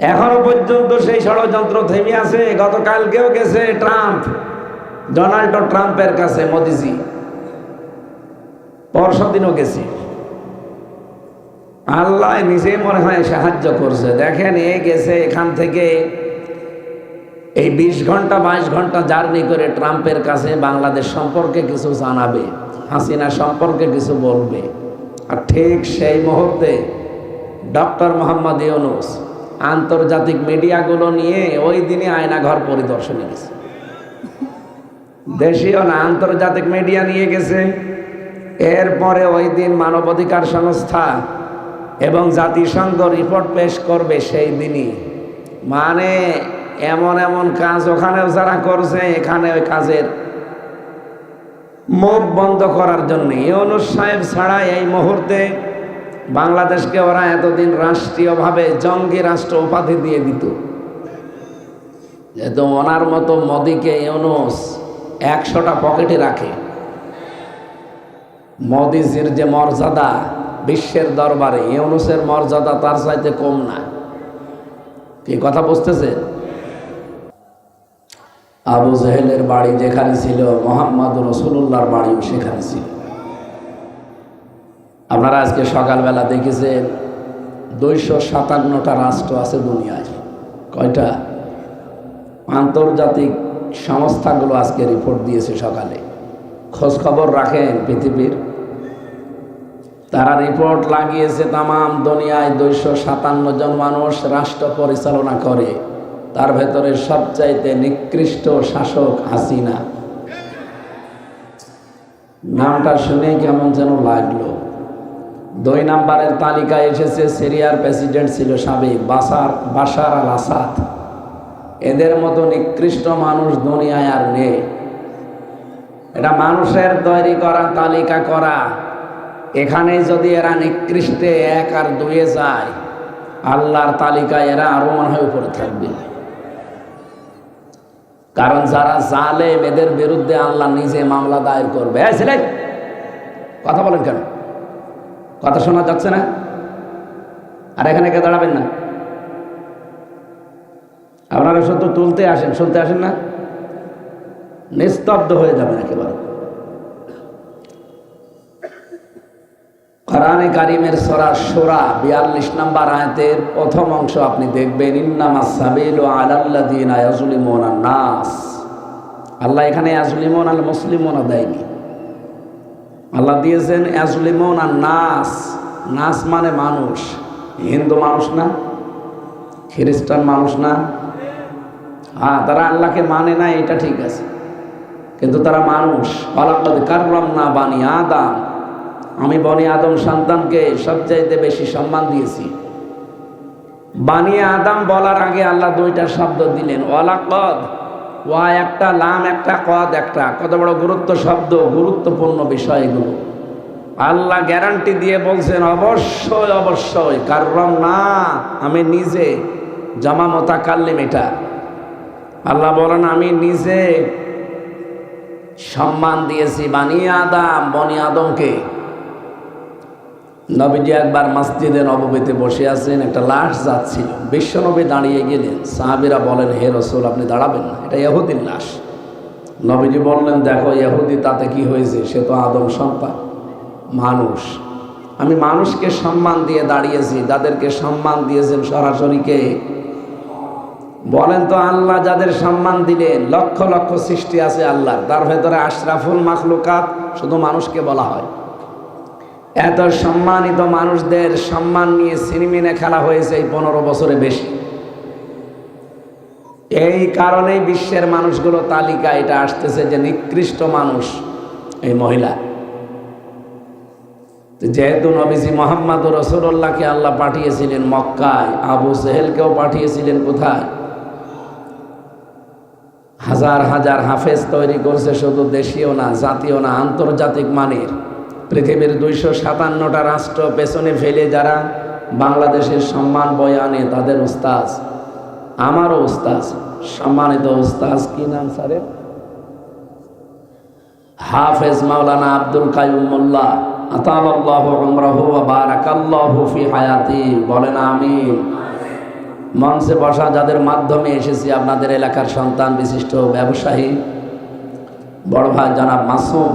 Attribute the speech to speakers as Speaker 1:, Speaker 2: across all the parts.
Speaker 1: এখনও পর্যন্ত সেই ষড়যন্ত্র থেমে আছে। গতকালকেও গেছে ট্রাম্প, ডোনাল্ড ট্রাম্পের কাছে, মোদিজি। পরশু দিনও গেছি। আল্লাহ নিজে মনে হয় সাহায্য করছে। দেখেন, এ গেছে এখান থেকে এই বিশ ঘণ্টা, বাইশ ঘণ্টা জার্নি করে ট্রাম্পের কাছে বাংলাদেশ সম্পর্কে কিছু জানাবে, হাসিনা সম্পর্কে কিছু বলবে। আর ঠিক সেই মুহূর্তে ডক্টর মোহাম্মদ ইউনুস আন্তর্জাতিক মিডিয়াগুলো নিয়ে ওই দিনে আয়নাঘর পরিদর্শনে গেছে। দেশীয় না, আন্তর্জাতিক মিডিয়া নিয়ে গেছে। এরপরে ওই দিন মানবাধিকার সংস্থা এবং জাতিসংঘ রিপোর্ট পেশ করবে সেই দিনই। মানে এমন এমন কাজ ওখানেও যারা করছে, এখানে ওই কাজের মুখ বন্ধ করার জন্য। ইউনুস সাহেব ছাড়া এই মুহূর্তে বাংলাদেশকে ওরা এতদিন রাষ্ট্রীয়ভাবে জঙ্গি রাষ্ট্র উপাধি দিয়ে দিত। যেহেতু ওনার মতো মোদিকে ইউনুস একশোটা পকেটে রাখে। মোদিজির যে মর্যাদা বিশ্বের দরবারে, ইউনুসের মর্যাদা তার চাইতে কম না। কি কথা বুঝতেছে? আবু জেহেলের বাড়ি যেখানে ছিল, মোহাম্মদ রসুল্লাহর বাড়িও সেখানে ছিল। আপনারা আজকে সকালবেলা দেখেছেন দুইশো সাতান্নটা রাষ্ট্র আছে দুনিয়ায়। কয়টা? আন্তর্জাতিক সংস্থাগুলো আজকে রিপোর্ট দিয়েছে সকালে। খোঁজ খবর রাখেন পৃথিবীর। তারা রিপোর্ট লাগিয়েছে তাম দুনিয়ায় দুইশো সাতান্ন জন মানুষ রাষ্ট্র পরিচালনা করে। তার ভেতরে সবচাইতে নিকৃষ্ট শাসক হাসিনা। নামটা শুনে কেমন যেন লাগল। দুই নাম্বারের তালিকায় এসেছে সিরিয়ার প্রেসিডেন্ট ছিল সাবেক বাসার বাসার আল আসাদ। এদের মতো নিকৃষ্ট মানুষ দুনিয়ায় আর নেই। এটা মানুষের তৈরি করা, তালিকা করা। এখানে যদি এরা নিকৃষ্টে এক আর দুয়ে যায়, আল্লাহর তালিকায় এরা আরও মনে হয় উপরে থাকবে। কারণ যারা জালে এদের বিরুদ্ধে আল্লাহ নিজে মামলা দায়ের করবে। হ্যাঁ কথা বলেন কেন? কথা শোনা যাচ্ছে না? আর এখানে কে দাঁড়াবেন না? আপনারা শুধু তুলতে আসেন, শুনতে আসেন না? নিস্তব্ধ হয়ে যাবেন একেবারে। কোরআনে কারিমের সরা সোরা বিয়াল্লিশ নাম্বার আয়াতের প্রথম অংশ আপনি দেখবেন ইন্নামা সাবিল আলাল্লাদিন আয়াজুলিমোন নাস। আল্লাহ এখানে আজলিমন আল মুসলিমোনা দেয়নি। আল্লাহ দিয়েছেন আজলিমন আর নাস নাস মানে মানুষ। হিন্দু মানুষ না, খ্রিস্টান মানুষ না। হ্যাঁ তারা আল্লাহকে মানে না, এটা ঠিক আছে। কিন্তু তারা মানুষ। অলাকাদ কাররাম না বানি আদাম। আমি বনি আদম সন্তানকে সবচাইতে বেশি সম্মান দিয়েছি। বানিয়ে আদাম বলার আগে আল্লাহ দুইটা শব্দ দিলেন, ওয়ালাকদ ওয়া একটা, লাম একটা, কদ একটা। কত বড় গুরুত্ব শব্দ, গুরুত্বপূর্ণ বিষয় এগুলো আল্লাহ গ্যারান্টি দিয়ে বলছেন, অবশ্যই অবশ্যই কারণ না, আমি নিজে, জামা মতা কাল্লিম এটা। আল্লাহ বলেন, আমি নিজে সম্মান দিয়েছি বানিয়ে আদাম, বনি আদমকে। নবীজি একবার মসজিদে নবমীতে বসে আছেন, একটা লাশ যাচ্ছিল বিশ্বনবী দাঁড়িয়ে গেলেন। সাহাবিরা বলেন, হে রসুল, আপনি দাঁড়াবেন না। এটা ইহুদির লাশ। নবীজি বললেন, দেখো, ইহুদি, তাতে কি হয়েছে? সে তো আদম সন্তান, মানুষ। আমি মানুষকে সম্মান দিয়ে দাঁড়িয়েছি, যাদেরকে সম্মান দিয়েছেন সরাসরিকে বলেন তো, আল্লাহ যাদের সম্মান দিলেন, লক্ষ লক্ষ সৃষ্টি আছে আল্লাহ তার ভেতরে আশরাফুল মাখলুকাত শুধু মানুষকে বলা হয়। এত সম্মানিত মানুষদের সম্মান নিয়ে সিনেমিনে খেলা হয়েছে এই পনেরো বছরে বেশি। এই কারণেই বিশ্বের মানুষগুলো তালিকা এটা আসতেছে যে নিকৃষ্ট মানুষ এই মহিলা। যেহেতু নবীজি মোহাম্মদ রসুল্লাহকে আল্লাহ পাঠিয়েছিলেন মক্কায়, আবু সেহেলকেও পাঠিয়েছিলেন কোথায়? হাজার হাজার হাফেজ তৈরি করছে শুধু দেশীয় না, জাতীয় না, আন্তর্জাতিক মানের। পৃথিবীর দুইশো সাতান্নটা রাষ্ট্র পেছনে ফেলে যারা বাংলাদেশের সম্মান বয়ে আনে তাদের উস্তাজ। আমারও উস্তাজ। সম্মানিত উস্তাজ, কি নাম স্যারের? হাফেজ মাওলানা আব্দুল কায়ুম মোল্লা। আতাল্লাহ হায়াতি। বলেন মঞ্চে বসা যাদের মাধ্যমে এসেছি আপনাদের এলাকার সন্তান বিশিষ্ট ব্যবসায়ী, বড় ভাই জনাব মাসুম।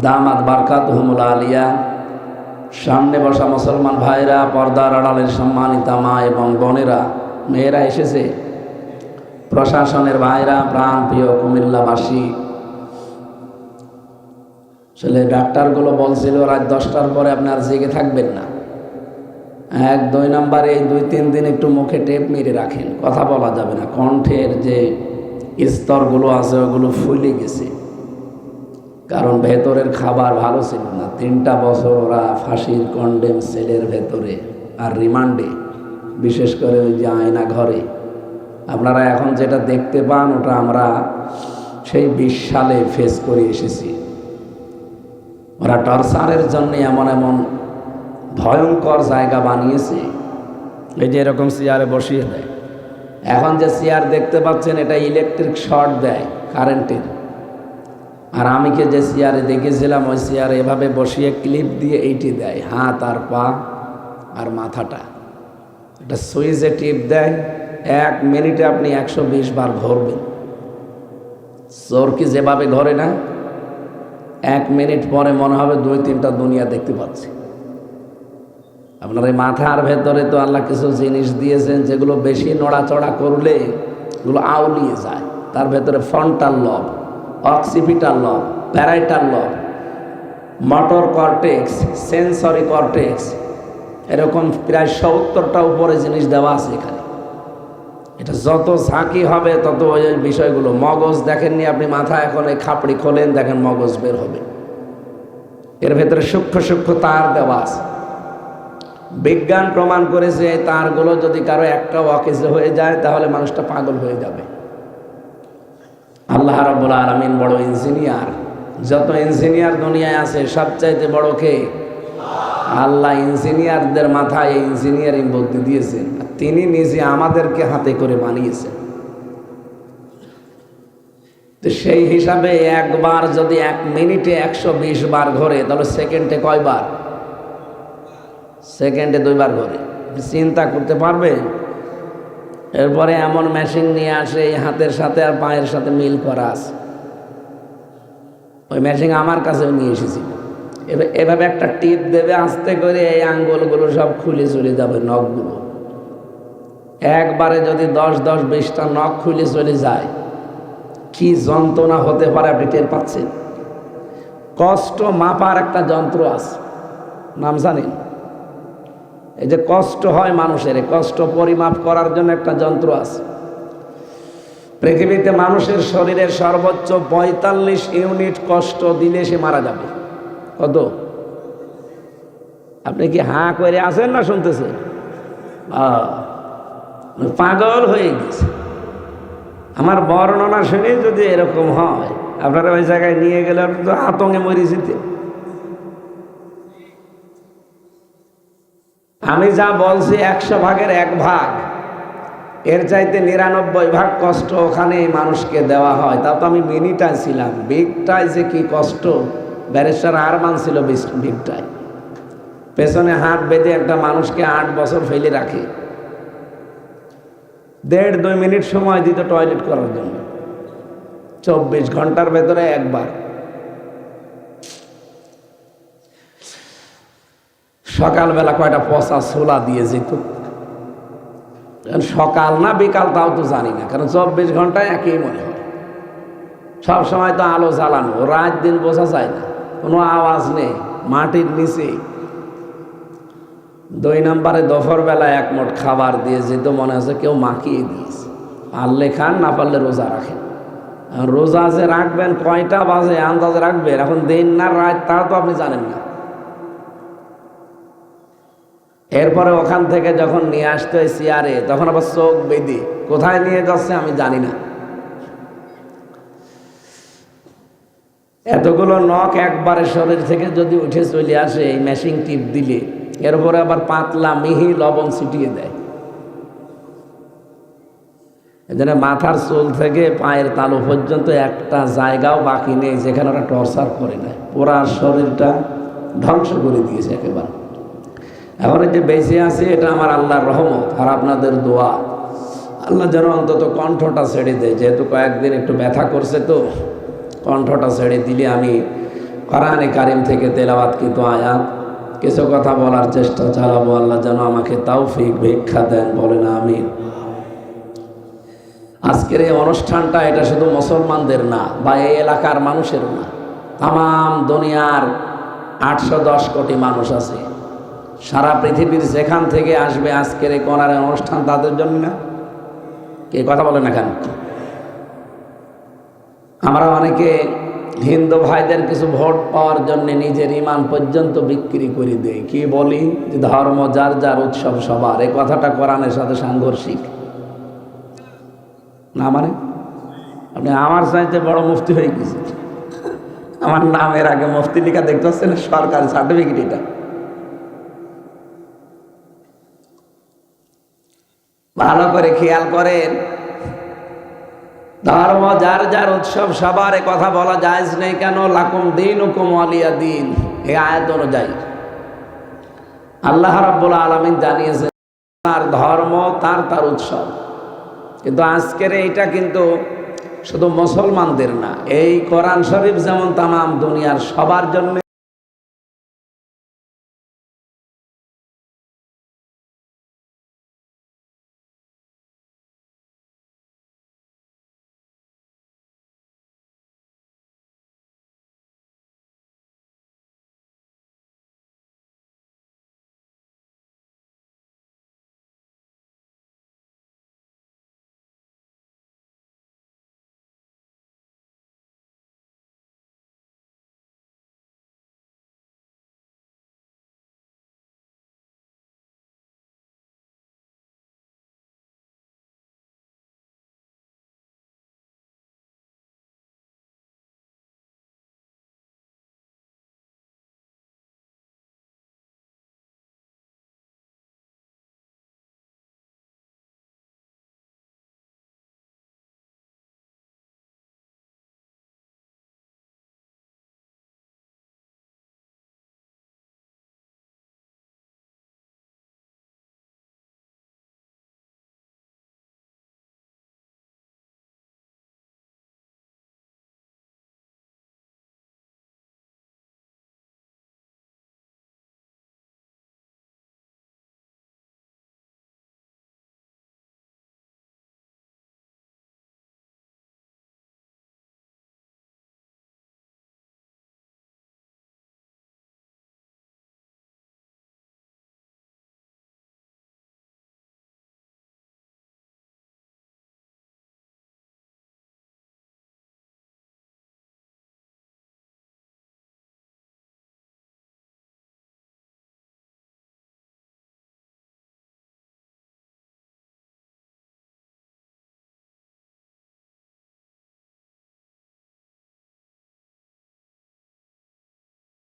Speaker 1: দামাত বারকাত হুমুল আলিয়া। সামনে বসা মুসলমান ভাইরা, পর্দার আড়ালের সম্মানিতা মা এবং বোনেরা, মেয়েরা এসেছে। প্রশাসনের ভাইরা প্রাণ প্রিয় কুমিল্লাবাসী। আসলে ডাক্তারগুলো বলছিল, রাত দশটার পরে আপনার জেগে থাকবেন না। এক, দুই নম্বরে, এই দুই, তিন দিন একটু মুখে টেপ মেরে রাখেন। কথা বলা যাবে না। কণ্ঠের যে স্তরগুলো আছে, ওগুলো ফুলে গেছে। কারণ ভেতরের খাবার ভালো ছিল না। তিনটা বছর ওরা ফাঁসির কন্ডেম সেলের ভেতরে আর রিমান্ডে বিশেষ করে ওই যে আয়না ঘরে। আপনারা এখন যেটা দেখতে পান, ওটা আমরা সেই বিশ সালে ফেস করে এসেছি। ওরা টর্চারের জন্য এমন এমন ভয়ঙ্কর জায়গা বানিয়েছে। এই যে এরকম চেয়ারে বসিয়ে দেয়। এখন যে চেয়ার দেখতে পাচ্ছেন, এটা ইলেকট্রিক শর্ট দেয় কারেন্টের আর আমি কে যে চেয়ারে দেখেছিলাম, ওই চেয়ারে এভাবে বসিয়ে ক্লিপ দিয়ে এইটি দেয়, হাত আর পা আর মাথাটা। এটা সুইচে টিপ দেয়, এক মিনিটে আপনি একশো বিশ বার ঘরবেন চোর কি যেভাবে ঘরে না? এক মিনিট পরে মনে হবে দুই তিনটা দুনিয়া দেখতে পাচ্ছি। আপনার এই মাথার ভেতরে তো আল্লাহ কিছু জিনিস দিয়েছেন, যেগুলো বেশি নড়াচড়া করলে এগুলো আউলিয়ে যায়, তার ভেতরে ফ্রন্টাল লব অক্সিপিটাল লব, প্যারাইটাল লব, মটর কর্টেক্স, সেন্সরি কর্টেক্স, এরকম প্রায় সত্তরটা উপরে জিনিস দেওয়া আছে এখানে। এটা যত ঝাঁকি হবে, তত ওই বিষয়গুলো। মগজ দেখেননি আপনি, মাথা এখন এই খাপড়ি খোলেন, দেখেন মগজ বের হবে। এর ভেতরে সূক্ষ্ম সূক্ষ্ম তার দেওয়া আছে। বিজ্ঞান প্রমাণ করেছে, এই তারগুলো যদি কারও একটা অকেজে হয়ে যায়, তাহলে মানুষটা পাগল হয়ে যাবে। আল্লাহ রাব্বুল আলামিন বড় ইঞ্জিনিয়ার যত ইঞ্জিনিয়ার দুনিয়ায় আছে, সবচাইতে বড় কে? আল্লাহ ইঞ্জিনিয়ারদের মাথায় ইঞ্জিনিয়ারিং বুদ্ধি দিয়েছেন তিনি নিজে আমাদেরকে হাতে করে বানিয়েছেন। তো সেই হিসাবে একবার যদি এক মিনিটে একশো বিশ বার ঘোরে, তাহলে সেকেন্ডে কয়বার? সেকেন্ডে দুইবার ঘোরে। চিন্তা করতে পারবে এরপরে এমন মেশিন নিয়ে আসে, এই হাতের সাথে আর পায়ের সাথে মিল করা আছে। ওই মেশিন আমার কাছেও নিয়ে এসেছি এভাবে একটা টিপ দেবে, আস্তে করে এই আঙ্গুলগুলো সব খুলে চলে যাবে নখগুলো। একবারে যদি দশ দশ, বিশটা নখ খুলে চলে যায়, কি যন্ত্রণা হতে পারে আপনি টের পাচ্ছেন? কষ্ট মাপার একটা যন্ত্র আছে। নাম জানেন? এই যে কষ্ট হয় মানুষের কষ্ট পরিমাপ করার জন্য একটা যন্ত্র আছে। পৃথিবীতে মানুষের শরীরের সর্বোচ্চ পঁয়তাল্লিশ ইউনিট কষ্ট দিলে সে মারা যাবে। কত? আপনি কি হাঁ করে আছেন না শুনতেছেন? পাগল হয়ে গেছে। আমার বর্ণনা শুনে যদি এরকম হয়, আপনারা ওই জায়গায় নিয়ে গেলে আপনি তো আতঙ্কে মরে আমি যা বলছি একশো ভাগের এক ভাগ। এর চাইতে নিরানব্বই ভাগ কষ্ট ওখানে মানুষকে দেওয়া হয়। তা তো আমি মিনিটায় ছিলাম। বিগটায় যে কি কষ্ট। ব্যারিস্টার আর মানছিল বিগটায় পেছনে হাত বেঁধে একটা মানুষকে আট বছর ফেলে রাখে। দেড় দুই মিনিট সময় দিত টয়লেট করার জন্য। চব্বিশ ঘণ্টার ভেতরে একবার। সকালবেলা কয়টা পচা ছোলা দিয়ে যেত? সকাল না বিকাল তাও তো জানি না, কারণ চব্বিশ ঘন্টায় একই মনে হয়। সব সময় তো আলো জ্বালানো, রাত দিন বোঝা যায় না, কোনো আওয়াজ নেই, মাটির নিচে। দুই নম্বরে দফর বেলা মোট খাবার দিয়ে যেত, মনে হচ্ছে কেউ মাখিয়ে দিয়েছে। পারলে খান, না পারলে রোজা রাখেন। রোজা যে রাখবেন, কয়টা বাজে আন্দাজে রাখবেন? এখন দিন না রাত, তা তো আপনি জানেন না। এরপরে ওখান থেকে যখন নিয়ে আসতে হয় চেয়ারে তখন আবার চোখ বেঁধে, কোথায় নিয়ে যাচ্ছে আমি জানি না। এতগুলো নখ একবারে শরীর থেকে যদি উঠে চলে আসে, এই মেশিন টিপ দিলে, এরপরে আবার পাতলা, মিহি লবণ ছিটিয়ে দেয়। এজন্য মাথার চুল থেকে পায়ের তালু পর্যন্ত একটা জায়গাও বাকি নেই, যেখানে ওরা টর্চার করে নেয় পুরা শরীরটা ধ্বংস করে দিয়েছে একেবারে। এখন যে বেঁচে আছি, এটা আমার আল্লাহর রহমত আর আপনাদের দোয়া। আল্লাহ যেন অন্তত কণ্ঠটা ছেড়ে দেয়। যেহেতু কয়েকদিন একটু ব্যথা করছে তো, কণ্ঠটা ছেড়ে দিলে আমি কোরআনে কারিম থেকে তেলাওয়াত কিন্তু আয়াত কিছু কথা বলার চেষ্টা চালাবো। আল্লাহ যেন আমাকে তাওফিক ভিক্ষা দেন, বলেন আমি আজকের এই অনুষ্ঠানটা, এটা শুধু মুসলমানদের না, বা এই এলাকার মানুষের না। তাম দুনিয়ার আটশো দশ কোটি মানুষ আছে। সারা পৃথিবীর যেখান থেকে আসবে আজকের এই কোনার অনুষ্ঠান তাদের জন্য না? কে কথা বলে না কেন? আমরা অনেকে হিন্দু ভাইদের কিছু ভোট পাওয়ার জন্য নিজের ইমান পর্যন্ত বিক্রি করে দেয় কি বলি? যে ধর্ম যার যার উৎসব সবার। এই কথাটা কোরআনের সাথে সাংঘর্ষিক। না মানে? আপনি আমার চাইতে বড় মুফতি হয়ে গেছে আমার নামের আগে মুফতি লেখা দেখতে পাচ্ছেন সরকারি সার্টিফিকেট এটা। ভালো করে খেয়াল করেন। ধর্ম যার যার উৎসব, সবার এ কথা বলা যায় নেই কেন? লাকুম দিন হুকুম আলিয়া দিন। এই আয়াত অনুযায়ী। আল্লাহ রাব্বুল আলমিন জানিয়েছেন, তার ধর্ম, তার তার উৎসব। কিন্তু আজকের এইটা কিন্তু শুধু মুসলমানদের না, এই কোরআন শরীফ যেমন তামাম দুনিয়ার সবার জন্য